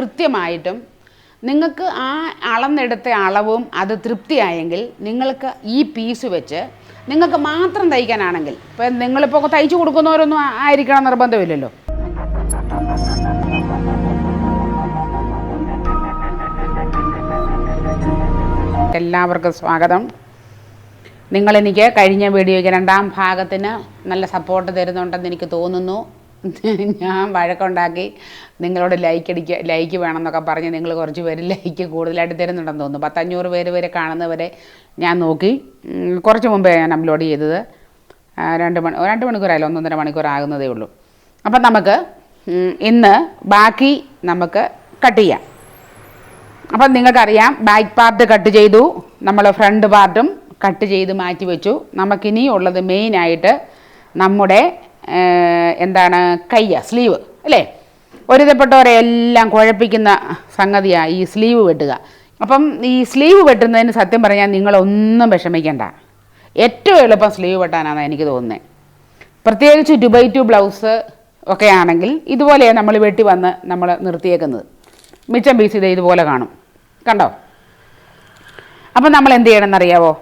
കൃത്യമായിട്ടും നിങ്ങൾക്ക് ആ അളന്നെടുത്ത അളവും അത് തൃപ്തിയായെങ്കിൽ നിങ്ങൾക്ക് ഈ പീസ് വെച്ച് നിങ്ങൾക്ക് മാത്രം തയ്ക്കാനാണെങ്കിൽ ഇപ്പം നിങ്ങളിപ്പോൾ തയ്ച്ചു കൊടുക്കുന്നവരൊന്നും ആയിരിക്കണം നിർബന്ധമില്ലല്ലോ. എല്ലാവർക്കും സ്വാഗതം. നിങ്ങളെനിക്ക് കഴിഞ്ഞ വീഡിയോയ്ക്ക് രണ്ടാം ഭാഗത്തിന് നല്ല സപ്പോർട്ട് തരുന്നുണ്ടെന്ന് എനിക്ക് തോന്നുന്നു. ഞാൻ വഴക്കുണ്ടാക്കി നിങ്ങളോട് ലൈക്ക് അടിക്കുക ലൈക്ക് വേണമെന്നൊക്കെ പറഞ്ഞ് നിങ്ങൾ കുറച്ച് പേര് ലൈക്ക് കൂടുതലായിട്ട് തരുന്നുണ്ടെന്ന് തോന്നുന്നു. പത്തഞ്ഞൂറ് പേര് വരെ കാണുന്നവരെ ഞാൻ നോക്കി. കുറച്ച് മുമ്പേ ഞാൻ അപ്ലോഡ് ചെയ്തത്. രണ്ട് മണി രണ്ട് മണിക്കൂറായാലും ഒന്നൊന്നര മണിക്കൂർ ആകുന്നതേ ഉള്ളൂ. അപ്പം നമുക്ക് ഇന്ന് ബാക്കി നമുക്ക് കട്ട് ചെയ്യാം. അപ്പം നിങ്ങൾക്കറിയാം ബാക്ക് പാർട്ട് കട്ട് ചെയ്തു. നമ്മൾ ഫ്രണ്ട് പാർട്ടും കട്ട് ചെയ്ത് മാറ്റി വെച്ചു നമുക്കിനി ഉള്ളത് മെയിനായിട്ട് നമ്മുടെ എന്താണ് കയ്യ സ്ലീവ് അല്ലേ? ഒരുതപ്പെട്ടവരെ എല്ലാം കുഴപ്പിക്കുന്ന സംഗതിയാണ് ഈ സ്ലീവ് വെട്ടുക. അപ്പം ഈ സ്ലീവ് വെട്ടുന്നതിന് സത്യം പറഞ്ഞാൽ നിങ്ങളൊന്നും വിഷമിക്കേണ്ട. ഏറ്റവും എളുപ്പം സ്ലീവ് വെട്ടാനാണ് എനിക്ക് തോന്നുന്നത് പ്രത്യേകിച്ച് ഡുബൈ ടു ബ്ലൗസ് ഒക്കെ ആണെങ്കിൽ ഇതുപോലെയാണ് നമ്മൾ വെട്ടി വന്ന് നമ്മൾ നിർത്തിയേക്കുന്നത്. മിച്ചം പീസ് ഇത് ഇതുപോലെ കാണും. കണ്ടോ? അപ്പം നമ്മൾ എന്ത് ചെയ്യണമെന്നറിയാവോ?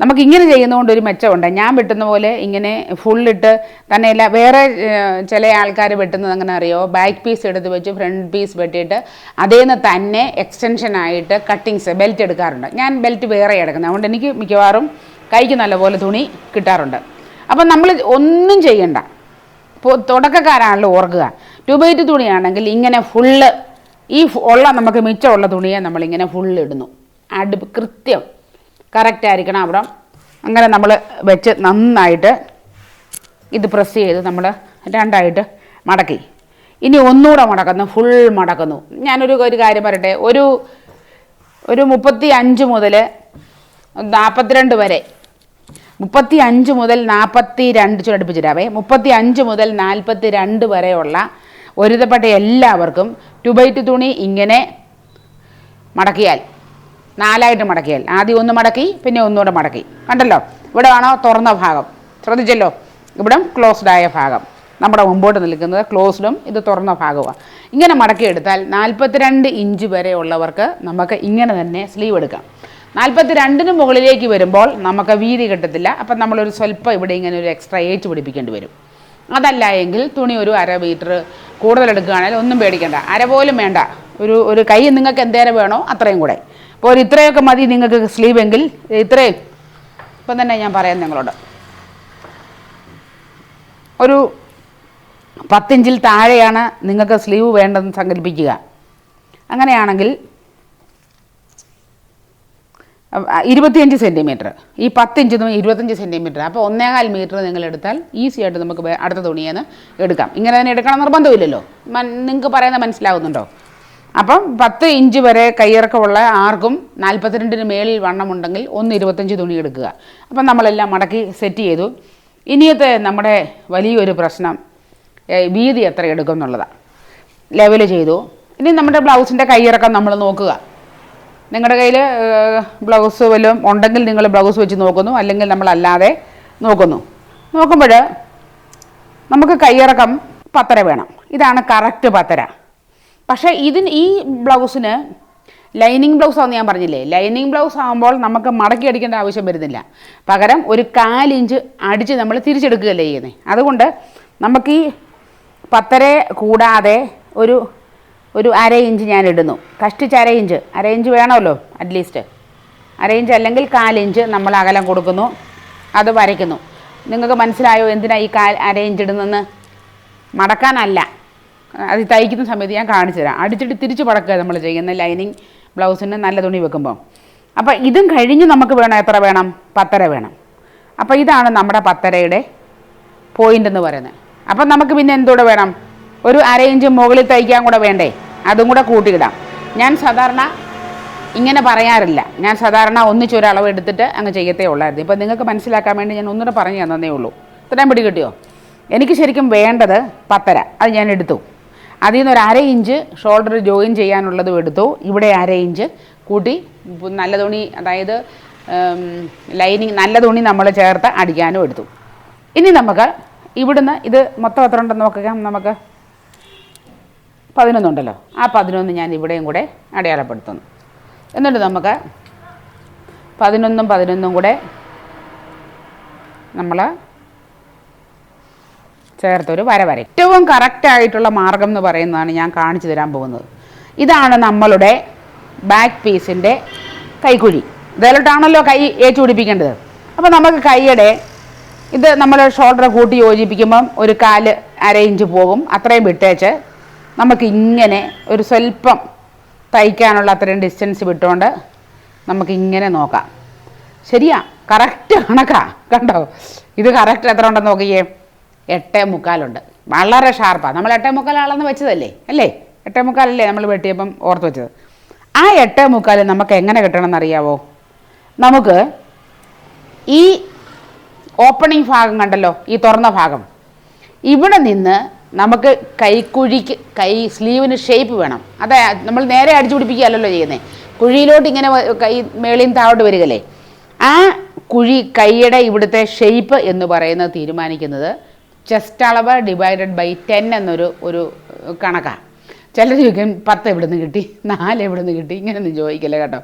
നമുക്ക് ഇങ്ങനെ ചെയ്യുന്നതുകൊണ്ട് ഒരു മെച്ചമുണ്ട്. ഞാൻ വെട്ടുന്ന പോലെ ഇങ്ങനെ ഫുള്ളിട്ട് തന്നെയല്ല വേറെ ഏഹ്, ചില ആൾക്കാർ വെട്ടുന്നത് അങ്ങനെ അറിയോ? ബാക്ക് പീസ് എടുത്ത് വെച്ച് ഫ്രണ്ട് പീസ് വെട്ടിയിട്ട് അതേ നിന്ന് തന്നെ എക്സ്റ്റൻഷനായിട്ട് കട്ടിങ്സ് ബെൽറ്റ് എടുക്കാറുണ്ട്. ഞാൻ ബെൽറ്റ് വേറെ എടുക്കുന്നത്. അതുകൊണ്ട് എനിക്ക് മിക്കവാറും കൈക്ക് നല്ലപോലെ തുണി കിട്ടാറുണ്ട്. അപ്പം നമ്മൾ ഒന്നും ചെയ്യണ്ട. ഇപ്പോൾ തുടക്കക്കാരാണല്ലോ ഓർക്കുക. ട്യൂബൈറ്റ് തുണിയാണെങ്കിൽ ഇങ്ങനെ ഫുള്ള് ഈ ഉള്ള നമുക്ക് മിച്ചമുള്ള തുണിയെ നമ്മളിങ്ങനെ ഫുള്ള് ഇടുന്നു. അടുപ്പ് കൃത്യം. കറക്റ്റ് ആയിരിക്കണം അവിടെ. അങ്ങനെ നമ്മൾ വെച്ച് നന്നായിട്ട് ഇത് പ്രസ് ചെയ്ത് നമ്മൾ രണ്ടായിട്ട് മടക്കി. ഇനി ഒന്നുകൂടെ മടക്കുന്നു ഫുൾ മടക്കുന്നു. ഞാനൊരു ഒരു കാര്യം പറയട്ടെ ഒരു ഒരു മുപ്പത്തി അഞ്ച് മുതൽ നാൽപ്പത്തിരണ്ട് വരെ. മുപ്പത്തി അഞ്ച് മുതൽ നാൽപ്പത്തി രണ്ട് ചുരടിപ്പിച്ചിട്ടാവേ മുപ്പത്തി അഞ്ച് മുതൽ നാൽപ്പത്തി രണ്ട് വരെയുള്ള ഒരുതപ്പെട്ട എല്ലാവർക്കും ടുബൈറ്റ് തുണി ഇങ്ങനെ മടക്കിയാൽ നാലായിട്ട് മടക്കിയാൽ. ആദ്യം ഒന്ന് മടക്കി പിന്നെ ഒന്നുകൂടെ മടക്കി. കണ്ടല്ലോ? ഇവിടെ ആണോ തുറന്ന ഭാഗം. ശ്രദ്ധിച്ചല്ലോ? ഇവിടെ ക്ലോസ്ഡ് ആയ ഭാഗം. നമ്മുടെ മുമ്പോട്ട് നിൽക്കുന്നത് ക്ലോസ്ഡും ഇത് തുറന്ന ഭാഗമാണ് ഇങ്ങനെ മടക്കിയെടുത്താൽ നാൽപ്പത്തിരണ്ട് ഇഞ്ച് വരെ ഉള്ളവർക്ക് നമുക്ക് ഇങ്ങനെ തന്നെ സ്ലീവ് എടുക്കാം. നാൽപ്പത്തി രണ്ടിന് മുകളിലേക്ക് വരുമ്പോൾ നമുക്ക് വീതി കിട്ടത്തില്ല. അപ്പം നമ്മളൊരു സ്വല്പം ഇവിടെ ഇങ്ങനെ ഒരു എക്സ്ട്രാ ഏച്ച് പിടിപ്പിക്കേണ്ടി വരും. അതല്ല എങ്കിൽ തുണി ഒരു അര മീറ്റർ കൂടുതൽ എടുക്കുകയാണെങ്കിൽ ഒന്നും പേടിക്കേണ്ട. അര പോലും വേണ്ട. ഒരു ഒരു കൈ നിങ്ങൾക്ക് എന്തേരം വേണോ അത്രയും കൂടെ. ഒരു ഇത്രയൊക്കെ മതി നിങ്ങൾക്ക് സ്ലീവ് എങ്കിൽ. ഇത്രയും ഇപ്പം തന്നെ ഞാൻ പറയാം നിങ്ങളോട്. ഒരു പത്തിഞ്ചിൽ താഴെയാണ് നിങ്ങൾക്ക് സ്ലീവ് വേണ്ടെന്ന് സങ്കല്പിക്കുക. അങ്ങനെയാണെങ്കിൽ ഇരുപത്തിയഞ്ച് സെന്റിമീറ്റർ ഈ പത്തിഞ്ച് ഇരുപത്തഞ്ച് സെന്റിമീറ്റർ അപ്പോൾ ഒന്നേകാൽ മീറ്റർ നിങ്ങൾ എടുത്താൽ ഈസി ആയിട്ട് നമുക്ക് അടുത്ത തുണിയെന്ന് എടുക്കാം. ഇങ്ങനെ തന്നെ എടുക്കണം നിർബന്ധമില്ലല്ലോ. നിങ്ങൾക്ക് പറയുന്നത് മനസ്സിലാവുന്നുണ്ടോ? അപ്പം പത്ത് ഇഞ്ച് വരെ കയ്യിറക്കമുള്ള ആർക്കും നാൽപ്പത്തിരണ്ടിന് മേളിൽ വണ്ണമുണ്ടെങ്കിൽ ഒന്ന് ഇരുപത്തഞ്ച് തുണി എടുക്കുക. അപ്പം നമ്മളെല്ലാം മടക്കി സെറ്റ് ചെയ്തു. ഇനിയത്തെ നമ്മുടെ വലിയൊരു പ്രശ്നം വീതി എത്ര എടുക്കും എന്നുള്ളതാണ് ലെവൽ ചെയ്തു. ഇനി നമ്മുടെ ബ്ലൗസിന്റെ കയ്യിറക്കം നമ്മൾ നോക്കുക. നിങ്ങളുടെ കയ്യിൽ ബ്ലൗസ് വല്ലതും ഉണ്ടെങ്കിൽ നിങ്ങൾ ബ്ലൗസ് വെച്ച് നോക്കുന്നു. അല്ലെങ്കിൽ നമ്മളല്ലാതെ നോക്കുന്നു. നോക്കുമ്പോൾ നമുക്ക് കയ്യിറക്കം പത്തര വേണം. ഇതാണ് കറക്റ്റ് പത്തര. പക്ഷേ ഇതിന് ഈ ബ്ലൗസിന് ലൈനിങ് ബ്ലൗസ് ആണെന്ന് ഞാൻ പറഞ്ഞില്ലേ? ലൈനിങ് ബ്ലൗസ് ആകുമ്പോൾ നമുക്ക് മടക്കി അടിക്കേണ്ട ആവശ്യം വരുന്നില്ല. പകരം ഒരു കാലിഞ്ച് അടിച്ച് നമ്മൾ തിരിച്ചെടുക്കുകയല്ലേ ചെയ്യുന്നത് അതുകൊണ്ട് നമുക്ക് ഈ പത്തര കൂടാതെ ഒരു ഒരു അര ഇഞ്ച് ഞാൻ ഇടുന്നു. കഷ്ടിച്ച് അര ഇഞ്ച്. അര ഇഞ്ച് വേണമല്ലോ അറ്റ്ലീസ്റ്റ് അര ഇഞ്ച് അല്ലെങ്കിൽ കാലിഞ്ച് നമ്മൾ അകലം കൊടുക്കുന്നു. അത് വരയ്ക്കുന്നു. നിങ്ങൾക്ക് മനസ്സിലായോ എന്തിനാണ് ഈ കാൽ അര ഇഞ്ച് ഇടുന്നതെന്ന്? മടക്കാനല്ല. അത് തയ്ക്കുന്ന സമയത്ത് ഞാൻ കാണിച്ചു തരാം. അടിച്ചിട്ട് തിരിച്ച് പടക്കുക നമ്മൾ ചെയ്യുന്ന ലൈനിങ് ബ്ലൗസിന് നല്ല തുണി വെക്കുമ്പോൾ അപ്പോൾ ഇതും കഴിഞ്ഞ് നമുക്ക് വേണം? എത്ര വേണം? പത്തര വേണം. അപ്പോൾ ഇതാണ് നമ്മുടെ പത്തരയുടെ പോയിന്റ് എന്ന് പറയുന്നത്. അപ്പം നമുക്ക് പിന്നെ എന്തൂടെ വേണം? ഒരു അര ഇഞ്ച് മുകളിൽ തയ്ക്കാൻ കൂടെ വേണ്ടേ? അതും കൂടെ കൂട്ടിയിടാം. ഞാൻ സാധാരണ ഇങ്ങനെ പറയാറില്ല. ഞാൻ സാധാരണ ഒന്നിച്ചൊരളവ് എടുത്തിട്ട് അങ്ങ് ചെയ്യത്തേ ഉള്ളായിരുന്നു. ഇപ്പോൾ നിങ്ങൾക്ക് മനസ്സിലാക്കാൻ വേണ്ടി ഞാൻ ഒന്നുകൂടെ പറഞ്ഞു തന്നേ ഉള്ളൂ. ഇത്രയും പിടി കിട്ടിയോ? എനിക്ക് ശരിക്കും വേണ്ടത് പത്തര. അത് ഞാൻ എടുത്തു. അതിൽ നിന്ന് ഒരു അര ഇഞ്ച് ഷോൾഡർ ജോയിൻ ചെയ്യാനുള്ളതും എടുത്തു. ഇവിടെ അര ഇഞ്ച്. കൂട്ടി നല്ല തുണി അതായത് ലൈനിങ് നല്ല തുണി നമ്മൾ ചേർത്ത് അടിക്കാനും എടുത്തു. ഇനി നമുക്ക് ഇവിടുന്ന് ഇത് മൊത്തം എത്ര ഉണ്ടെന്ന് നോക്കാം നമുക്ക്? പതിനൊന്നുണ്ടല്ലോ ആ പതിനൊന്ന് ഞാൻ ഇവിടെയും കൂടെ അടയാളപ്പെടുത്തുന്നു. എന്നിട്ട് നമുക്ക് പതിനൊന്നും പതിനൊന്നും കൂടെ നമ്മൾ ചേർത്തൊരു വര വര ഏറ്റവും കറക്റ്റ് ആയിട്ടുള്ള മാർഗം എന്ന് പറയുന്നതാണ് ഞാൻ കാണിച്ചു തരാൻ പോകുന്നത്. ഇതാണ് നമ്മളുടെ ബാക്ക് പീസിന്റെ കൈക്കുഴി. ഇതിലോട്ടാണല്ലോ കൈ ഏച്ചു പിടിപ്പിക്കേണ്ടത് അപ്പോൾ നമുക്ക് കൈയുടെ ഇത് നമ്മൾ ഷോൾഡർ കൂട്ടി യോജിപ്പിക്കുമ്പം ഒരു കാൽ അര ഇഞ്ച് പോകും. അത്രയും വിട്ടേച്ച് നമുക്ക് ഇങ്ങനെ ഒരു സ്വല്പം തയ്ക്കാനുള്ള അത്രയും ഡിസ്റ്റൻസ് വിട്ടുകൊണ്ട് നമുക്ക് ഇങ്ങനെ നോക്കാം. ശരിയാ? കറക്റ്റ് കണക്കാ. കണ്ടോ? ഇത് കറക്റ്റ് എത്ര ഉണ്ടെന്ന് നോക്കിയേ? എട്ടേ മുക്കാലുണ്ട്. വളരെ ഷാർപ്പാണ് നമ്മൾ എട്ടേ മുക്കാൽ അളന്ന് വെച്ചതല്ലേ? അല്ലേ? എട്ടേ മുക്കാലല്ലേ നമ്മൾ വെട്ടിയപ്പം ഓർത്ത് വെച്ചത്. ആ എട്ടേ മുക്കാൽ നമുക്ക് എങ്ങനെ കിട്ടണമെന്ന് അറിയാവോ നമുക്ക് ഈ ഓപ്പണിംഗ് ഭാഗം കണ്ടല്ലോ? ഈ തുറന്ന ഭാഗം. ഇവിടെ നിന്ന് നമുക്ക് കൈക്കുഴിക്ക് കൈ സ്ലീവിന് ഷേപ്പ് വേണം. അതെ നമ്മൾ നേരെ അടിച്ചു പിടിപ്പിക്കുകയല്ലല്ലോ ചെയ്യുന്നത് കുഴിയിലോട്ട് ഇങ്ങനെ കൈ മേളിയും താഴോട്ട് വരികല്ലേ ആ കുഴി കൈയുടെ ഇവിടുത്തെ ഷേപ്പ് എന്ന് പറയുന്നത് തീരുമാനിക്കുന്നത് ചെസ്റ്റ് അളവ് ഡിവൈഡഡ് ബൈ ടെൻ എന്നൊരു ഒരു കണക്കാണ് ചിലർ ചോദിക്കും പത്ത് എവിടെ നിന്ന് കിട്ടി? നാല് എവിടെ നിന്ന് കിട്ടി? ഇങ്ങനെയൊന്നും ചോദിക്കില്ല കേട്ടോ.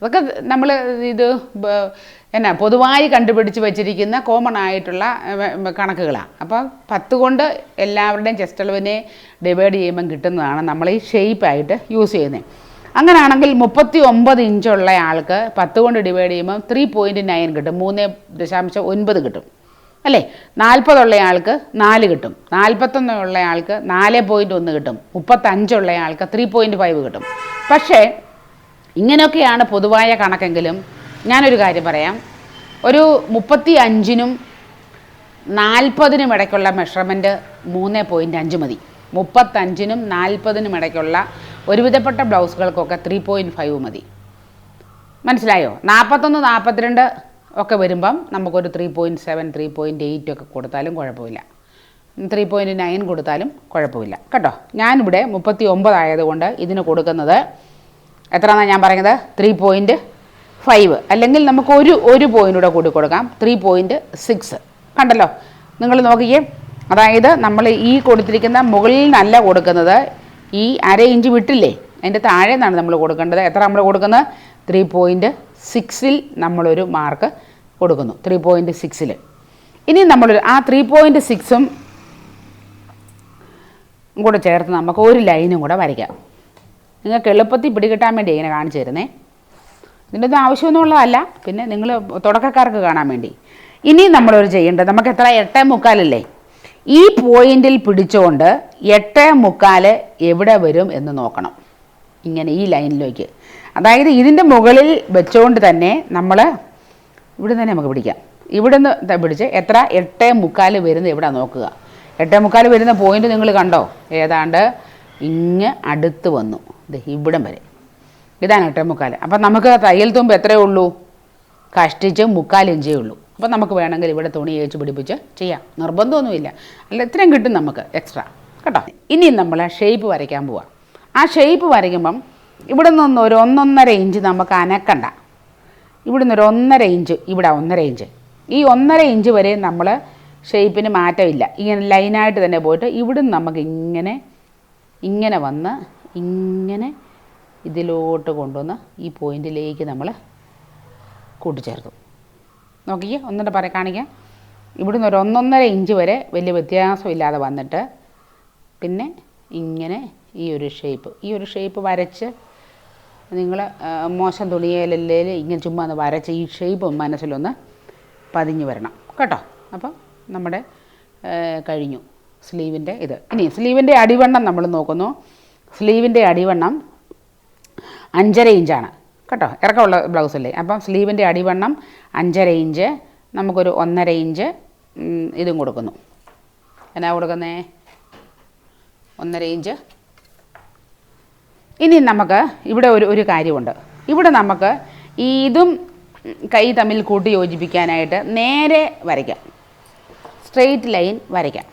അതൊക്കെ നമ്മൾ ഇത് എന്നാ പൊതുവായി കണ്ടുപിടിച്ച് വെച്ചിരിക്കുന്ന കോമൺ ആയിട്ടുള്ള കണക്കുകളാണ് അപ്പോൾ പത്ത് കൊണ്ട് എല്ലാവരുടെയും ചെസ്റ്റ് അളവിനെ ഡിവൈഡ് ചെയ്യുമ്പം കിട്ടുന്നതാണ് നമ്മൾ ഈ ഷേപ്പായിട്ട് യൂസ് ചെയ്യുന്നത് അങ്ങനെയാണെങ്കിൽ മുപ്പത്തി ഒമ്പത് ഇഞ്ചുള്ള ആൾക്ക് പത്ത് കൊണ്ട് ഡിവൈഡ് ചെയ്യുമ്പോൾ ത്രീ പോയിന്റ് നയൻ കിട്ടും. മൂന്ന് ദശാംശം ഒൻപത് കിട്ടും. അല്ലേ? നാൽപ്പതുള്ള ആൾക്ക് നാല് കിട്ടും. നാൽപ്പത്തൊന്നുള്ള ആൾക്ക് നാല് പോയിന്റ് ഒന്ന് കിട്ടും. മുപ്പത്തഞ്ചുള്ള ആൾക്ക് ത്രീ പോയിന്റ് ഫൈവ് കിട്ടും. പക്ഷേ ഇങ്ങനെയൊക്കെയാണ് പൊതുവായ കണക്കെങ്കിലും ഞാനൊരു കാര്യം പറയാം. ഒരു മുപ്പത്തി അഞ്ചിനും നാൽപ്പതിനും ഇടയ്ക്കുള്ള മെഷർമെന്റ് മൂന്ന് പോയിന്റ് അഞ്ച് മതി. മുപ്പത്തഞ്ചിനും നാൽപ്പതിനും ഇടയ്ക്കുള്ള ഒരുവിധപ്പെട്ട ബ്ലൗസുകൾക്കൊക്കെ ത്രീ പോയിന്റ് ഫൈവ് മതി. മനസ്സിലായോ? നാൽപ്പത്തൊന്ന് നാൽപ്പത്തിരണ്ട് ഒക്കെ വരുമ്പം നമുക്കൊരു three point seven three point eight ഒക്കെ കൊടുത്താലും കുഴപ്പമില്ല. ത്രീ പോയിന്റ് നയൻ കൊടുത്താലും കുഴപ്പമില്ല. കേട്ടോ? ഞാനിവിടെ മുപ്പത്തി ഒമ്പതായതുകൊണ്ട് ഇതിന് കൊടുക്കുന്നത് എത്രയാണെന്നാണ് ഞാൻ പറയുന്നത്? ത്രീ പോയിന്റ് ഫൈവ് അല്ലെങ്കിൽ നമുക്ക് ഒരു ഒരു പോയിന്റ് കൂടെ കൂടി കൊടുക്കാം. ത്രീ പോയിന്റ് സിക്സ് കണ്ടല്ലോ? നിങ്ങൾ നോക്കിക്കേ അതായത് നമ്മൾ ഈ കൊടുത്തിരിക്കുന്ന മുകളിൽ നല്ല കൊടുക്കുന്നത്. ഈ അര ഇഞ്ച് വിട്ടില്ലേ? അതിന്റെ താഴെ നിന്നാണ് നമ്മൾ കൊടുക്കേണ്ടത്. എത്ര നമ്മൾ കൊടുക്കുന്നത്? ത്രീ പോയിന്റ് സിക്സിൽ നമ്മളൊരു മാർക്ക് കൊടുക്കുന്നു. ത്രീ പോയിന്റ് സിക്സിൽ ഇനി നമ്മൾ ആ ത്രീ പോയിന്റ് സിക്സും കൂടെ ചേർത്ത് നമുക്ക് ഒരു ലൈനും കൂടെ വരയ്ക്കാം. നിങ്ങൾക്ക് എളുപ്പത്തിൽ പിടികിട്ടാൻ വേണ്ടി ഇങ്ങനെ കാണിച്ചു തരുന്നേ. ഇതിന്റെ ഒന്നും ആവശ്യമൊന്നുമുള്ളതല്ല. പിന്നെ നിങ്ങൾ തുടക്കക്കാർക്ക് കാണാൻ വേണ്ടി. ഇനി നമ്മളൊരു ചെയ്യേണ്ടത് നമുക്ക് എത്ര? എട്ടേ മുക്കാലല്ലേ? ഈ പോയിന്റിൽ പിടിച്ചുകൊണ്ട് എട്ടേ മുക്കാൽ എവിടെ വരും എന്ന് നോക്കണം. ഇങ്ങനെ ഈ ലൈനിലേക്ക് അതായത് ഇതിന്റെ മുകളിൽ വെച്ചുകൊണ്ട് തന്നെ നമ്മൾ ഇവിടെ തന്നെ നമുക്ക് പിടിക്കാം. ഇവിടെ നിന്ന് പിടിച്ച് എത്ര? എട്ടേ മുക്കാൽ വരുന്ന എവിടെ നോക്കുക. എട്ടേ മുക്കാൽ വരുന്ന പോയിന്റ് നിങ്ങൾ കണ്ടോ? ഏതാണ്ട് ഇങ്ങ് അടുത്ത് വന്നു. ഇത് ഇവിടം വരെ. ഇതാണ് എട്ടേ മുക്കാൽ. അപ്പം നമുക്ക് തയ്യൽ തുമ്പ് എത്രയേ ഉള്ളൂ? കഷ്ടിച്ച് മുക്കാൽ ഇഞ്ചേ ഉള്ളൂ. അപ്പം നമുക്ക് വേണമെങ്കിൽ ഇവിടെ തുണി ഏച്ച് പിടിപ്പിച്ച് ചെയ്യാം. നിർബന്ധമൊന്നുമില്ല. അല്ല ഇത്രയും കിട്ടും നമുക്ക് എക്സ്ട്രാ കേട്ടോ? ഇനി നമ്മൾ ഷേപ്പ് വരയ്ക്കാൻ പോവാം. ആ ഷേപ്പ് വരയ്ക്കുമ്പം ഇവിടെ നിന്ന് ഒരു ഒന്നൊന്നര ഇഞ്ച് നമുക്ക് അനക്കണ്ട. ഇവിടെ നിന്ന് ഒരു ഒന്നര ഇഞ്ച് ഇവിടെ ഒന്നര ഇഞ്ച്. ഈ ഒന്നര ഇഞ്ച് വരെ നമ്മൾ ഷേപ്പിന് മാറ്റമില്ല. ഇങ്ങനെ ലൈനായിട്ട് തന്നെ പോയിട്ട് ഇവിടുന്ന് നമുക്ക് ഇങ്ങനെ ഇങ്ങനെ വന്ന് ഇങ്ങനെ ഇതിലോട്ട് കൊണ്ടുവന്ന് ഈ പോയിന്റിലേക്ക് നമ്മൾ കൂട്ടിച്ചേർക്കും നോക്കിക്കേ ഒന്നിട്ട് പറയാം കാണിക്കാം. ഇവിടുന്ന് ഒരു ഒന്നൊന്നര ഇഞ്ച് വരെ വലിയ വ്യത്യാസമില്ലാതെ വന്നിട്ട് പിന്നെ ഇങ്ങനെ ഈ ഒരു ഷേപ്പ് ഈ ഒരു ഷേപ്പ് വരച്ച് നിങ്ങൾ മോശം തുണിയിലല്ലേ ഇങ്ങനെ ചുമ്മാ ഒന്ന് വരച്ച് ഈ ഷേപ്പ് മനസ്സിലൊന്ന് പതിഞ്ഞു വരണം. കേട്ടോ? അപ്പം നമ്മുടെ കഴിഞ്ഞു. സ്ലീവിന്റെ ഇത്. ഇനി സ്ലീവിന്റെ അടിവണ്ണം നമ്മൾ നോക്കുന്നു. സ്ലീവിന്റെ അടിവണ്ണം അഞ്ചര ഇഞ്ചാണ് കേട്ടോ? ഇറക്കമുള്ള ബ്ലൗസ് അല്ലേ? അപ്പം സ്ലീവിന്റെ അടിവണ്ണം അഞ്ചര ഇഞ്ച് നമുക്കൊരു ഒന്നര ഇഞ്ച് ഇതും കൊടുക്കുന്നു. എന്നാ കൊടുക്കുന്നേ? ഒന്നര ഇഞ്ച് ഇനി നമുക്ക് ഇവിടെ ഒരു ഒരു കാര്യമുണ്ട്. ഇവിടെ നമുക്ക് ഈ ഇതും കൈ തമ്മിൽ കൂട്ടി യോജിപ്പിക്കാനായിട്ട് നേരെ വരയ്ക്കാം. സ്ട്രെയിറ്റ് ലൈൻ വരയ്ക്കാം.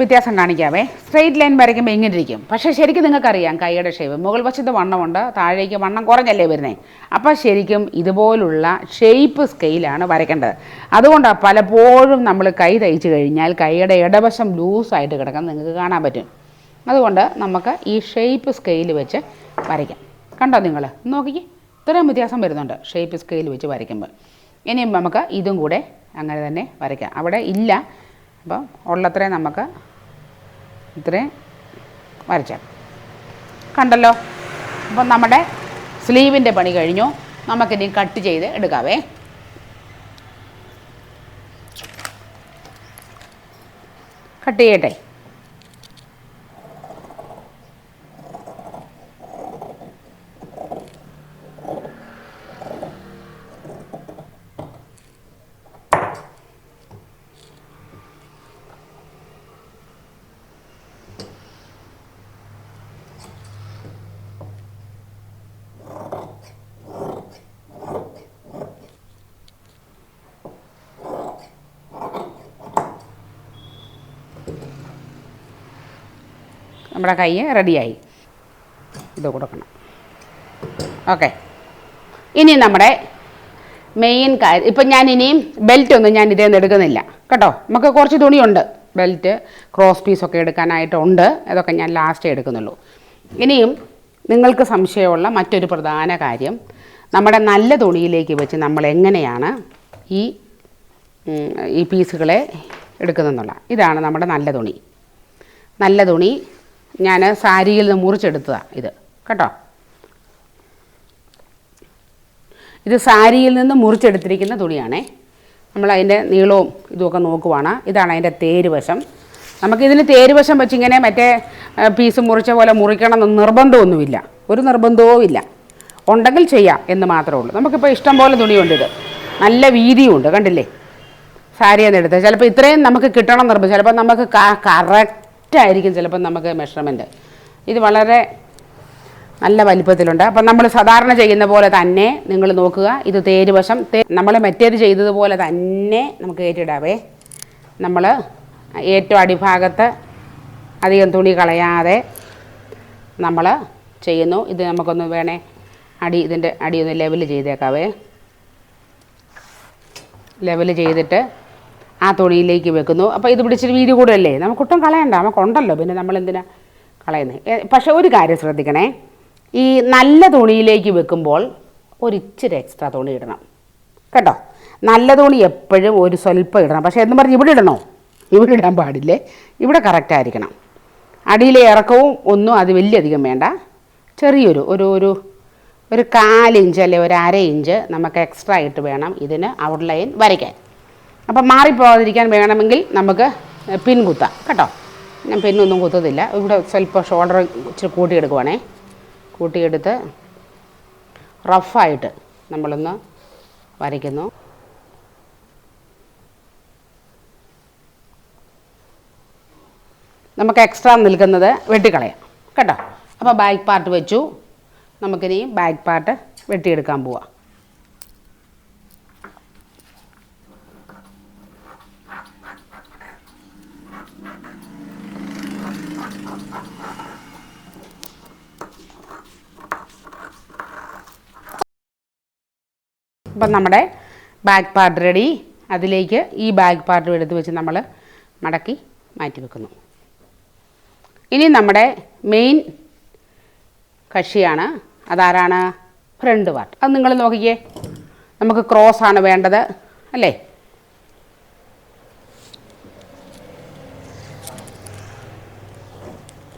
വ്യത്യാസം കാണിക്കാവേ സ്ട്രെയിറ്റ് ലൈൻ വരയ്ക്കുമ്പോൾ ഇങ്ങനെ ഇരിക്കും പക്ഷേ ശരിക്കും നിങ്ങൾക്കറിയാം കൈയുടെ ഷേപ്പ് മുകൾ വശത്ത് വണ്ണമുണ്ട് താഴേക്ക് വണ്ണം കുറഞ്ഞല്ലേ വരുന്നത് അപ്പോൾ ശരിക്കും ഇതുപോലുള്ള ഷേപ്പ് സ്കെയിലാണ് വരയ്ക്കേണ്ടത്. അതുകൊണ്ടാണ് പലപ്പോഴും നമ്മൾ കൈ തയ്ച്ചു കഴിഞ്ഞാൽ കൈയുടെ ഇടവശം ലൂസായിട്ട് കിടക്കാൻ നിങ്ങൾക്ക് കാണാൻ പറ്റും. അതുകൊണ്ട് നമുക്ക് ഈ ഷേപ്പ് സ്കെയിൽ വെച്ച് വരയ്ക്കാം. കണ്ടോ നിങ്ങൾ നോക്കിക്കേ. ഇത്രയും വ്യത്യാസം വരുന്നുണ്ട് ഷേപ്പ് സ്കെയിൽ വെച്ച് വരയ്ക്കുമ്പോൾ. ഇനി നമുക്ക് ഇതും കൂടെ അങ്ങനെ തന്നെ വരയ്ക്കാം. അവിടെ ഇല്ല. അപ്പം ഉള്ളത്രയും നമുക്ക് ഇത്രയും വരച്ചാൽ കണ്ടല്ലോ? അപ്പം നമ്മുടെ സ്ലീവിന്റെ പണി കഴിഞ്ഞു. നമുക്കിനി കട്ട് ചെയ്ത് എടുക്കാവേ. കട്ട് ചെയ്യട്ടെ. നമ്മുടെ കൈ റെഡിയായി. ഇത് കൊടുക്കണം. ഓക്കെ. ഇനി നമ്മുടെ മെയിൻ കാര്യം ഇപ്പം ഞാൻ ഇനിയും ബെൽറ്റ് ഒന്നും ഞാൻ ഇതേ നിന്ന് എടുക്കുന്നില്ല. കേട്ടോ? നമുക്ക് കുറച്ച് തുണിയുണ്ട്. ബെൽറ്റ് ക്രോസ് പീസൊക്കെ എടുക്കാനായിട്ടുണ്ട്. അതൊക്കെ ഞാൻ ലാസ്റ്റേ എടുക്കുന്നുള്ളൂ. ഇനിയും നിങ്ങൾക്ക് സംശയമുള്ള മറ്റൊരു പ്രധാന കാര്യം നമ്മുടെ നല്ല തുണിയിലേക്ക് വെച്ച് നമ്മൾ എങ്ങനെയാണ് ഈ ഈ പീസുകളെ എടുക്കുന്നതെന്നുള്ള ഇതാണ് നമ്മുടെ നല്ല തുണി. നല്ല തുണി ഞാൻ സാരിയിൽ നിന്ന് മുറിച്ചെടുത്തതാണ് ഇത്. കേട്ടോ? ഇത് സാരിയിൽ നിന്ന് മുറിച്ചെടുത്തിരിക്കുന്ന തുണിയാണേ. നമ്മൾ അതിന്റെ നീളവും ഇതുമൊക്കെ നോക്കുവാണ്. ഇതാണ് അതിന്റെ തേരുവശം നമുക്കിതിന് തേരുവശം വെച്ചിങ്ങനെ മറ്റേ പീസ് മുറിച്ച പോലെ മുറിക്കണം എന്ന് നിർബന്ധമൊന്നുമില്ല. ഒരു നിർബന്ധവും ഇല്ല. ഉണ്ടെങ്കിൽ ചെയ്യാം എന്ന് മാത്രമേ ഉള്ളൂ. നമുക്കിപ്പോൾ ഇഷ്ടം പോലെ തുണിയുണ്ട് ഇത്. നല്ല വീതിയുണ്ട് കണ്ടില്ലേ? സാരി എന്നെടുത്ത് ചിലപ്പോൾ ഇത്രയും നമുക്ക് കിട്ടണം നിർബന്ധം. ചിലപ്പോൾ നമുക്ക് കറക്റ്റായിരിക്കും ചിലപ്പോൾ നമുക്ക് മെഷർമെന്റ് ഇത് വളരെ നല്ല വലിപ്പത്തിലുണ്ട്. അപ്പം നമ്മൾ സാധാരണ ചെയ്യുന്ന പോലെ തന്നെ നിങ്ങൾ നോക്കുക ഇത് തേര് വശം. നമ്മൾ മറ്റേത് ചെയ്തതുപോലെ തന്നെ നമുക്ക് ഏറ്റിടാവേ നമ്മൾ ഏറ്റവും അടിഭാഗത്ത് അധികം തുണി കളയാതെ നമ്മൾ ചെയ്യുന്നു. ഇത് നമുക്കൊന്ന് വേണേ അടി ഇതിന്റെ അടി ഒന്ന് ലെവൽ ചെയ്തേക്കാവേ. ലെവൽ ചെയ്തിട്ട് ആ തുണിയിലേക്ക് വെക്കുന്നു. അപ്പോൾ ഇത് പിടിച്ചിട്ട് വീതി കൂടുതലല്ലേ നമുക്കൊട്ടും കളയണ്ട. നമുക്കുണ്ടല്ലോ പിന്നെ നമ്മൾ എന്തിനാ കളയുന്നത് പക്ഷേ ഒരു കാര്യം ശ്രദ്ധിക്കണേ. ഈ നല്ല തുണിയിലേക്ക് വെക്കുമ്പോൾ ഒരിച്ചിരി എക്സ്ട്രാ തുണി ഇടണം. കേട്ടോ? നല്ല തുണി എപ്പോഴും ഒരു സ്വല്പം ഇടണം. പക്ഷേ എന്ന് പറഞ്ഞ് ഇവിടെ ഇടണോ? ഇവിടെ ഇടാൻ പാടില്ലേ? ഇവിടെ കറക്റ്റ് ആയിരിക്കണം. അടിയിലെ ഇറക്കവും ഒന്നും അത് വലിയധികം വേണ്ട. ചെറിയൊരു ഒരു ഒരു ഒരു കാലിഞ്ച് അല്ലെ ഒരു അര ഇഞ്ച് നമുക്ക് എക്സ്ട്രാ ആയിട്ട് വേണം ഇതിന് ഔട്ട്ലൈൻ വരയ്ക്കാൻ. അപ്പം മാറിപ്പോകാതിരിക്കാൻ വേണമെങ്കിൽ നമുക്ക് പിൻ കുത്താം കേട്ടോ? ഞാൻ പിന്നൊന്നും കുത്തത്തില്ല. ഇവിടെ സ്വല്പം ഷോൾഡർ ഇച്ചിരി കൂട്ടിയെടുക്കുവാണേ. കൂട്ടിയെടുത്ത് റഫായിട്ട് നമ്മളൊന്ന് വരയ്ക്കുന്നു. നമുക്ക് എക്സ്ട്രാ നിൽക്കുന്നത് വെട്ടിക്കളയാം. കേട്ടോ? അപ്പോൾ ബാക്ക് പാർട്ട് വെച്ചു. നമുക്കിനി ബാക്ക് പാർട്ട് വെട്ടിയെടുക്കാൻ പോവാം. അപ്പം നമ്മുടെ ബാക്ക് പാർട്ട് റെഡി അതിലേക്ക് ഈ ബാക്ക് പാർട്ട് എടുത്ത് വെച്ച് നമ്മൾ മടക്കി മാറ്റി വെക്കുന്നു. ഇനി നമ്മുടെ മെയിൻ കക്ഷിയാണ്. അതാരാണ്? ഫ്രണ്ട് പാർട്ട് അത് നിങ്ങൾ നോക്കിക്കേ. നമുക്ക് ക്രോസ് ആണ് വേണ്ടത്. അല്ലേ?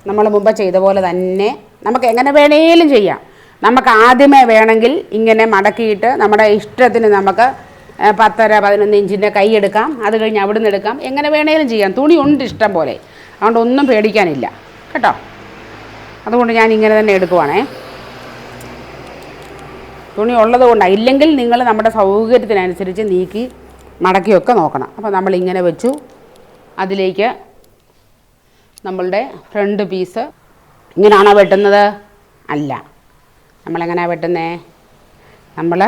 നമ്മൾ മുമ്പ് ചെയ്ത പോലെ തന്നെ നമുക്ക് എങ്ങനെ വേണേലും ചെയ്യാം. നമുക്ക് ആദ്യമേ വേണമെങ്കിൽ ഇങ്ങനെ മടക്കിയിട്ട് നമ്മുടെ ഇഷ്ടത്തിന് നമുക്ക് പത്തര പതിനൊന്ന് ഇഞ്ചിന്റെ കൈ എടുക്കാം. അത് കഴിഞ്ഞ് അവിടുന്ന് എടുക്കാം. എങ്ങനെ വേണേലും ചെയ്യാം. തുണി ഉണ്ട് ഇഷ്ടം പോലെ. അതുകൊണ്ട് ഒന്നും പേടിക്കാനില്ല. കേട്ടോ? അതുകൊണ്ട് ഞാൻ ഇങ്ങനെ തന്നെ എടുക്കുവാണേ. തുണി ഉള്ളത് കൊണ്ടാണ് ഇല്ലെങ്കിൽ നിങ്ങൾ നമ്മുടെ സൗകര്യത്തിനനുസരിച്ച് നീക്കി മടക്കിയൊക്കെ നോക്കണം. അപ്പോൾ നമ്മൾ ഇങ്ങനെ വെച്ചു. അതിലേക്ക് നമ്മളുടെ ഫ്രണ്ട് പീസ്. ഇങ്ങനെയാണോ വെട്ടുന്നത്? അല്ല. നമ്മളെങ്ങനെയാണ് വെട്ടുന്നത് നമ്മൾ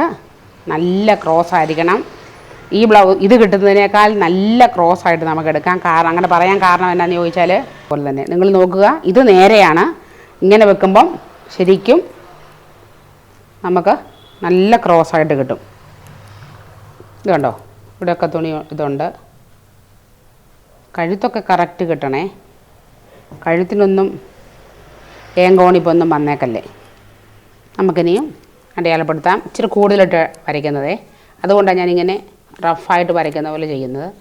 നല്ല ക്രോസ് ആയിരിക്കണം. ഈ ബ്ലൗസ് ഇത് കിട്ടുന്നതിനേക്കാൾ നല്ല ക്രോസ് ആയിട്ട് നമുക്ക് എടുക്കാം. കാരണം അങ്ങനെ പറയാൻ കാരണം എന്നാന്ന് ചോദിച്ചാൽ പോലെ തന്നെ. നിങ്ങൾ നോക്കുക ഇത് നേരെയാണ്. ഇങ്ങനെ വെക്കുമ്പം ശരിക്കും നമുക്ക് നല്ല ക്രോസ് ആയിട്ട് കിട്ടും. ഇത് കണ്ടോ? ഇവിടെയൊക്കെ തുണി ഇതുണ്ട്. കഴുത്തൊക്കെ കറക്റ്റ് കിട്ടണേ. കഴുത്തിനൊന്നും ഏങ്കോണിപ്പൊന്നും വന്നേക്കല്ലേ. നമുക്കിനിയും അടയാളപ്പെടുത്താം. ഇച്ചിരി കൂടുതലിട്ട് വരയ്ക്കുന്നതേ. അതുകൊണ്ടാണ് ഞാനിങ്ങനെ റഫായിട്ട് വരയ്ക്കുന്ന പോലെ ചെയ്യുന്നത്.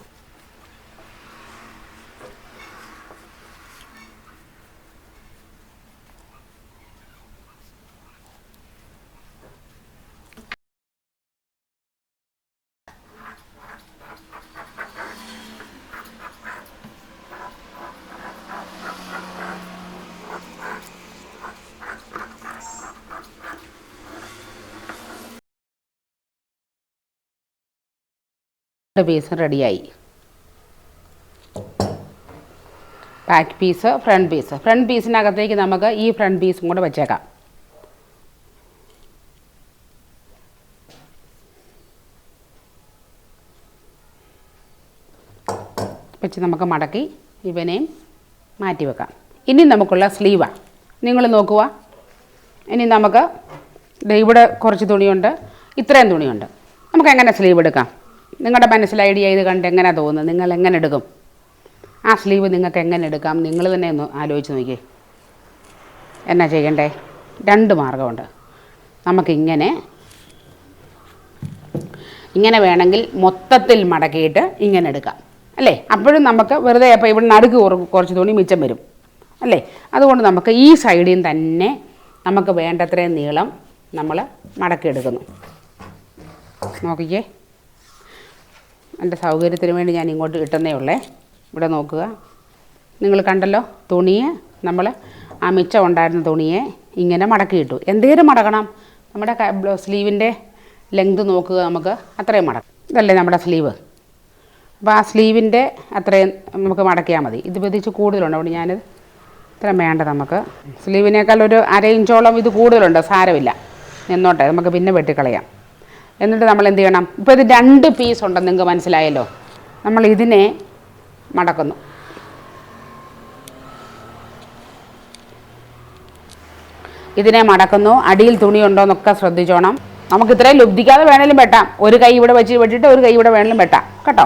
പീസ് റെഡിയായി back piece front piece front പീസിനകത്തേക്ക് നമുക്ക് ഈ ഫ്രണ്ട് പീസും കൂടെ വെച്ചേക്കാം. വെച്ച് നമുക്ക് മടക്കി ഇവനെയും മാറ്റി വെക്കാം. ഇനി നമുക്കുള്ള സ്ലീവാണ് നിങ്ങൾ നോക്കുക ഇനി നമുക്ക് ഇവിടെ കുറച്ച് തുണിയുണ്ട്. ഇത്രയും തുണിയുണ്ട്. നമുക്ക് എങ്ങനെ സ്ലീവ് എടുക്കാം? നിങ്ങളുടെ മനസ്സിൽ ഐഡിയ ചെയ്ത് കണ്ട് എങ്ങനെ തോന്നുന്നത്? നിങ്ങൾ എങ്ങനെ എടുക്കും? ആ സ്ലീവ് നിങ്ങൾക്ക് എങ്ങനെ എടുക്കാം? നിങ്ങൾ തന്നെ ഒന്ന് ആലോചിച്ച് നോക്കിയേ. എന്നാ ചെയ്യണ്ടേ? രണ്ട് മാർഗമുണ്ട്. നമുക്കിങ്ങനെ ഇങ്ങനെ വേണമെങ്കിൽ മൊത്തത്തിൽ മടക്കിയിട്ട് ഇങ്ങനെ എടുക്കാം. അല്ലേ? അപ്പോഴും നമുക്ക് വെറുതെ അപ്പോൾ ഇവിടെ നടുക്ക് കുറ- കുറച്ച് തുണി മിച്ചം വരും. അല്ലേ? അതുകൊണ്ട് നമുക്ക് ഈ സൈഡിൽ നിന്ന് തന്നെ നമുക്ക് വേണ്ടത്രയും നീളം നമ്മൾ മടക്കിയെടുക്കുന്നു. നോക്കിക്കേ. എന്റെ സൗകര്യത്തിന് വേണ്ടി ഞാൻ ഇങ്ങോട്ട് ഇട്ടുന്നേ ഉള്ളേ. ഇവിടെ നോക്കുക. നിങ്ങൾ കണ്ടല്ലോ തുണിയെ നമ്മൾ ആ മിച്ചം ഉണ്ടായിരുന്ന തുണിയെ ഇങ്ങനെ മടക്കി ഇട്ടു. എന്തേലും മടക്കണം നമ്മുടെ സ്ലീവിന്റെ ലെങ്ത് നോക്കുക നമുക്ക് അത്രയും മടക്കും ഇതല്ലേ നമ്മുടെ സ്ലീവ്. അപ്പോൾ ആ സ്ലീവിന്റെ അത്രയും നമുക്ക് മടക്കിയാൽ മതി. ഇത് പതിച്ച് കൂടുതലുണ്ട്. അതുകൊണ്ട് ഞാനിത് ഇത്രയും വേണ്ട നമുക്ക്. സ്ലീവിനേക്കാൾ ഒരു അര ഇഞ്ചോളം ഇത് കൂടുതലുണ്ട്. സാരമില്ല. നിന്നോട്ടെ. നമുക്ക് പിന്നെ വെട്ടിക്കളയാം. എന്നിട്ട് നമ്മൾ എന്ത് ചെയ്യണം? ഇപ്പോൾ ഇത് രണ്ട് പീസ് ഉണ്ടെന്ന് നിങ്ങൾക്ക് മനസ്സിലായല്ലോ. നമ്മൾ ഇതിനെ മടക്കുന്നു. ഇതിനെ മടക്കുന്നു. അടിയിൽ തുണിയുണ്ടോ എന്നൊക്കെ ശ്രദ്ധിച്ചോണം. നമുക്ക് ഇത്രയും ലുബ്ധിക്കാതെ വേണേലും വെട്ടാം. ഒരു കൈ ഇവിടെ വെച്ച് വെട്ടിട്ട് ഒരു കൈ ഇവിടെ വേണേലും വെട്ടാം. കേട്ടോ?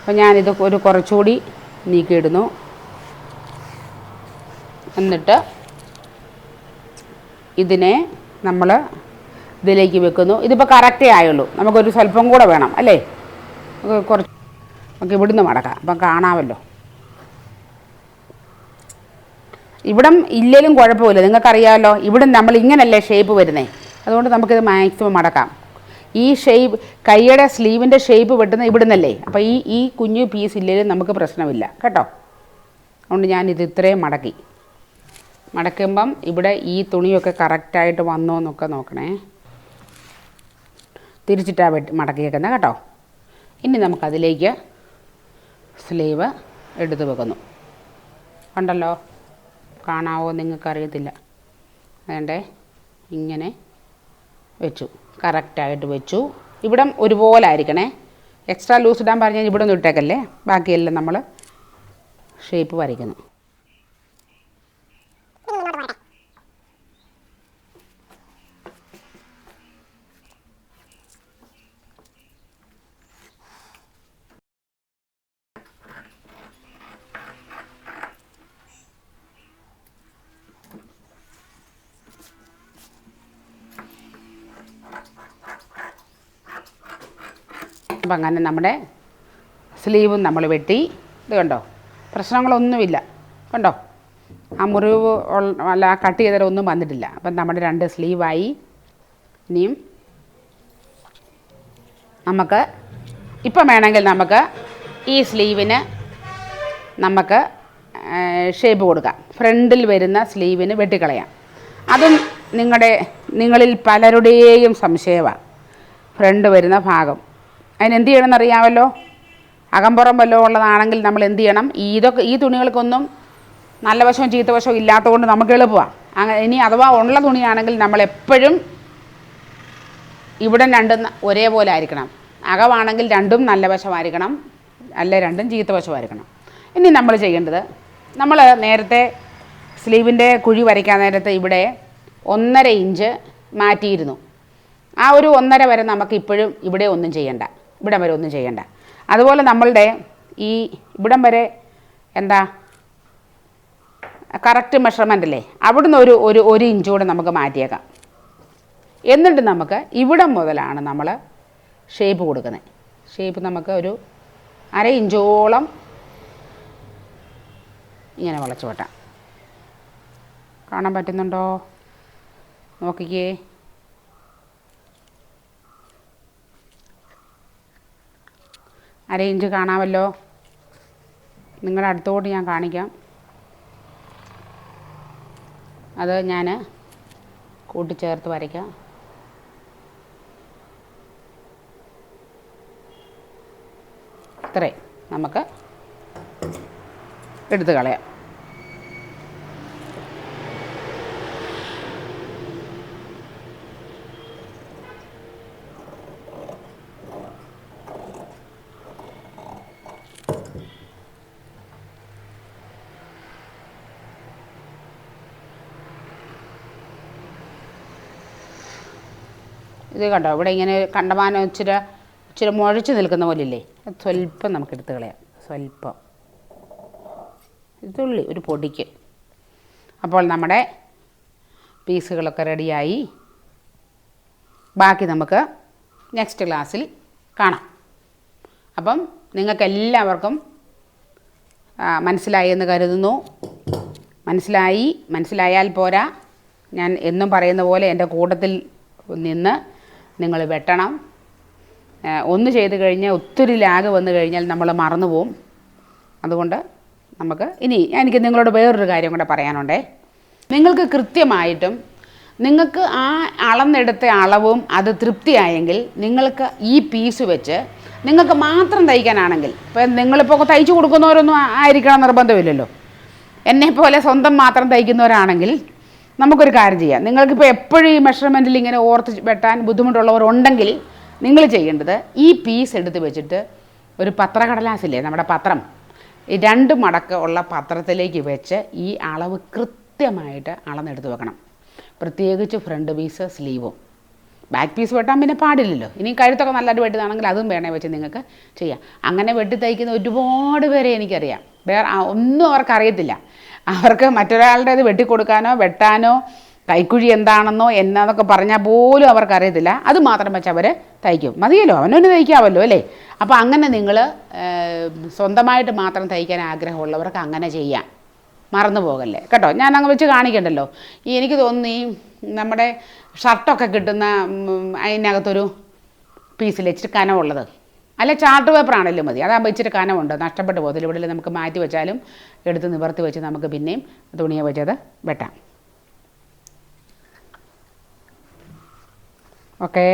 അപ്പോൾ ഞാനിത് ഒരു കുറച്ചുകൂടി നീക്കിയിടുന്നു. എന്നിട്ട് ഇതിനെ നമ്മൾ ഇതിലേക്ക് വെക്കുന്നു. ഇതിപ്പോൾ കറക്റ്റേ ആയുള്ളൂ. നമുക്കൊരു സ്വല്പം കൂടെ വേണം അല്ലേ? കുറച്ച് നമുക്ക് ഇവിടുന്ന് മടക്കാം. അപ്പം കാണാമല്ലോ. ഇവിടം ഇല്ലേലും കുഴപ്പമില്ല. നിങ്ങൾക്കറിയാമല്ലോ ഇവിടെ നമ്മൾ ഇങ്ങനല്ലേ ഷേപ്പ് വരുന്നേ. അതുകൊണ്ട് നമുക്കിത് മാക്സിമം മടക്കാം. ഈ ഷേപ്പ് കൈയുടെ സ്ലീവിന്റെ ഷേപ്പ് വെട്ടുന്ന ഇവിടുന്നല്ലേ? അപ്പോൾ ഈ ഈ കുഞ്ഞു പീസ് ഇല്ലേലും നമുക്ക് പ്രശ്നമില്ല. കേട്ടോ? അതുകൊണ്ട് ഞാനിത് ഇത്രയും മടക്കി. മടക്കുമ്പം ഇവിടെ ഈ തുണിയൊക്കെ കറക്റ്റായിട്ട് വന്നോ എന്നൊക്കെ നോക്കണേ. തിരിച്ചിട്ടാണ് വെട്ടി മടക്കിയേക്കുന്നത് കേട്ടോ. ഇനി നമുക്കതിലേക്ക് സ്ലീവ് എടുത്ത് വെക്കുന്നു. കണ്ടല്ലോ? കാണാവോ നിങ്ങൾക്കറിയത്തില്ല. വേണ്ടേ ഇങ്ങനെ വെച്ചു. കറക്റ്റായിട്ട് വെച്ചു. ഇവിടം ഒരുപോലെ ആയിരിക്കണേ. എക്സ്ട്രാ ലൂസ് ഇടാൻ പറഞ്ഞാൽ ഇവിടെ ഒന്നും ഇട്ടേക്കല്ലേ? ബാക്കിയെല്ലാം നമ്മൾ ഷേപ്പ് വരയ്ക്കുന്നു. അപ്പം അങ്ങനെ നമ്മുടെ സ്ലീവും നമ്മൾ വെട്ടി. ഇത് കണ്ടോ? പ്രശ്നങ്ങളൊന്നുമില്ല. കണ്ടോ? ആ മുറിവ് അല്ല ആ കട്ട് ചെയ്തതിൽ ഒന്നും വന്നിട്ടില്ല. അപ്പം നമ്മുടെ രണ്ട് സ്ലീവായി ഇനിയും നമുക്ക് ഇപ്പം വേണമെങ്കിൽ നമുക്ക് ഈ സ്ലീവിന് നമുക്ക് ഷേപ്പ് കൊടുക്കാം. ഫ്രണ്ടിൽ വരുന്ന സ്ലീവിന് വെട്ടിക്കളയാം. അതും നിങ്ങളുടെ നിങ്ങളിൽ പലരുടെയും സംശയമാണ് ഫ്രണ്ട് വരുന്ന ഭാഗം. അതിന് എന്ത് ചെയ്യണമെന്ന് അറിയാമല്ലോ അകമ്പുറം വല്ലതും ഉള്ളതാണെങ്കിൽ നമ്മൾ എന്ത് ചെയ്യണം ഇതൊക്കെ ഈ തുണികൾക്കൊന്നും നല്ല വശവും ചീത്ത വശവും ഇല്ലാത്തതുകൊണ്ട് നമുക്ക് എളുപ്പമാണ് അങ്ങനെ ഇനി അഥവാ ഉള്ള തുണിയാണെങ്കിൽ നമ്മൾ എപ്പോഴും ഇവിടെ രണ്ടും ഒരേപോലെ ആയിരിക്കണം. അകമാണെങ്കിൽ രണ്ടും നല്ല വശമായിരിക്കണം. അല്ല രണ്ടും ചീത്ത വശമായിരിക്കണം. ഇനി നമ്മൾ ചെയ്യേണ്ടത് നമ്മൾ നേരത്തെ സ്ലീവിന്റെ കുഴി വരയ്ക്കാൻ നേരത്തെ ഇവിടെ ഒന്നര ഇഞ്ച് മാറ്റിയിരുന്നു. ആ ഒരു ഒന്നര വരെ നമുക്ക് ഇപ്പോഴും ഇവിടെ ഒന്നും ചെയ്യണ്ട. ഇവിടം വരെ ഒന്നും ചെയ്യണ്ട. അതുപോലെ നമ്മളുടെ ഈ ഇവിടം വരെ എന്താ? കറക്റ്റ് മെഷർമെന്റ് അല്ലേ അവിടുന്ന് ഒരു ഒരു ഒരു ഇഞ്ച് കൂടെ നമുക്ക് മാറ്റിയേക്കാം. എന്നിട്ട് നമുക്ക് ഇവിടം മുതലാണ് നമ്മൾ ഷേപ്പ് കൊടുക്കുന്നത്. ഷേപ്പ് നമുക്ക് ഒരു അര ഇഞ്ചോളം ഇങ്ങനെ വളച്ചു വെട്ടാം. കാണാൻ പറ്റുന്നുണ്ടോ? നോക്കിക്കേ. അര ഇഞ്ച് കാണാമല്ലോ. നിങ്ങളുടെ അടുത്തോട്ട് ഞാൻ കാണിക്കാം. അത് ഞാൻ കൂട്ടിച്ചേർത്ത് വരയ്ക്കാം. ഇത്രയും നമുക്ക് എടുത്തു കളയാം. ഇത് കണ്ടോ? ഇവിടെ ഇങ്ങനെ കണ്ടമാനം ഇച്ചിരി ഇച്ചിരി മുഴച്ച് നിൽക്കുന്ന പോലെ ഇല്ലേ സ്വല്പം നമുക്ക് എടുത്ത് കളയാം. സ്വല്പം. ഇതുള്ളി ഒരു പൊടിക്ക്. അപ്പോൾ നമ്മുടെ പീസുകളൊക്കെ റെഡിയായി. ബാക്കി നമുക്ക് നെക്സ്റ്റ് ക്ലാസ്സിൽ കാണാം. അപ്പം നിങ്ങൾക്ക് എല്ലാവർക്കും മനസ്സിലായി എന്ന് കരുതുന്നു. മനസ്സിലായി മനസ്സിലായാൽ പോരാ. ഞാൻ എന്നും പറയുന്ന പോലെ എന്റെ കൂട്ടത്തിൽ നിന്ന് നിങ്ങൾ വെട്ടണം. ഒന്ന് ചെയ്ത് കഴിഞ്ഞാൽ ഒത്തിരി ലാഗ് വന്നു കഴിഞ്ഞാൽ നമ്മൾ മറന്നു പോവും. അതുകൊണ്ട് നമുക്ക് ഇനി എനിക്ക് നിങ്ങളോട് വേറൊരു കാര്യം കൂടെ പറയാനുണ്ടേ. നിങ്ങൾക്ക് കൃത്യമായിട്ടും നിങ്ങൾക്ക് ആ അളന്നെടുത്ത അളവും അത് തൃപ്തിയായെങ്കിൽ നിങ്ങൾക്ക് ഈ പീസ് വെച്ച് നിങ്ങൾക്ക് മാത്രം തയ്ക്കാനാണെങ്കിൽ ഇപ്പം നിങ്ങളിപ്പോൾ തയ്ച്ചു കൊടുക്കുന്നവരൊന്നും ആയിരിക്കണം നിർബന്ധമില്ലല്ലോ. എന്നെപ്പോലെ സ്വന്തം മാത്രം തയ്ക്കുന്നവരാണെങ്കിൽ നമുക്കൊരു കാര്യം ചെയ്യാം. നിങ്ങൾക്കിപ്പോൾ എപ്പോഴും ഈ മെഷർമെന്റിൽ ഇങ്ങനെ ഓർത്ത് വെട്ടാൻ ബുദ്ധിമുട്ടുള്ളവർ ഉണ്ടെങ്കിൽ നിങ്ങൾ ചെയ്യേണ്ടത് ഈ പീസ് എടുത്ത് വെച്ചിട്ട് ഒരു പത്രകടലാസില്ലേ നമ്മുടെ പത്രം. ഈ രണ്ട് മടക്ക് ഉള്ള പത്രത്തിലേക്ക് വെച്ച് ഈ അളവ് കൃത്യമായിട്ട് അളന്നെടുത്ത് വെക്കണം. പ്രത്യേകിച്ച് ഫ്രണ്ട് പീസ് സ്ലീവും ബാക്ക് പീസ് വെട്ടാൻ പിന്നെ പാടില്ലല്ലോ. ഇനി കഴുത്തൊക്കെ നല്ലതായിട്ട് വെട്ടുന്നതാണെങ്കിൽ അതും വേണേ വെച്ച് നിങ്ങൾക്ക് ചെയ്യാം. അങ്ങനെ വെട്ടി തയ്ക്കുന്ന ഒരുപാട് പേരെ എനിക്കറിയാം. വേറെ ഒന്നും അവർക്ക് അറിയത്തില്ല. അവർക്ക് മറ്റൊരാളുടെ ഇത് വെട്ടിക്കൊടുക്കാനോ വെട്ടാനോ കൈക്കുഴി എന്താണെന്നോ എന്നതൊക്കെ പറഞ്ഞാൽ പോലും അവർക്ക് അറിയത്തില്ല. അത് മാത്രം വെച്ച് അവർ തയ്ക്കും. മതിയല്ലോ അവനൊന്ന് തയ്ക്കാമല്ലോ അല്ലേ? അപ്പോൾ അങ്ങനെ നിങ്ങൾ സ്വന്തമായിട്ട് മാത്രം തയ്ക്കാൻ ആഗ്രഹമുള്ളവർക്ക് അങ്ങനെ ചെയ്യാം. മറന്നു പോകല്ലേ? കേട്ടോ ഞാൻ അങ്ങ് വെച്ച് കാണിക്കണ്ടല്ലോ. ഈ എനിക്ക് തോന്നുന്നു ഈ നമ്മുടെ ഷർട്ടൊക്കെ കിട്ടുന്ന അതിനകത്തൊരു പീസിൽ ഇച്ചിരി കനമുള്ളത്. അല്ല ചാർട്ട് പേപ്പർ ആണെങ്കിലും മതി. അതാകുമ്പോൾ ഇച്ചിരി കനമുണ്ട്. നഷ്ടപ്പെട്ടു പോകത്തില്ല ഇവിടെ നമുക്ക് മാറ്റി വെച്ചാലും എടുത്ത് നിവർത്തി വെച്ച് നമുക്ക് പിന്നെയും തുണിയെ വെച്ചത് വെട്ടാം. ഓക്കേ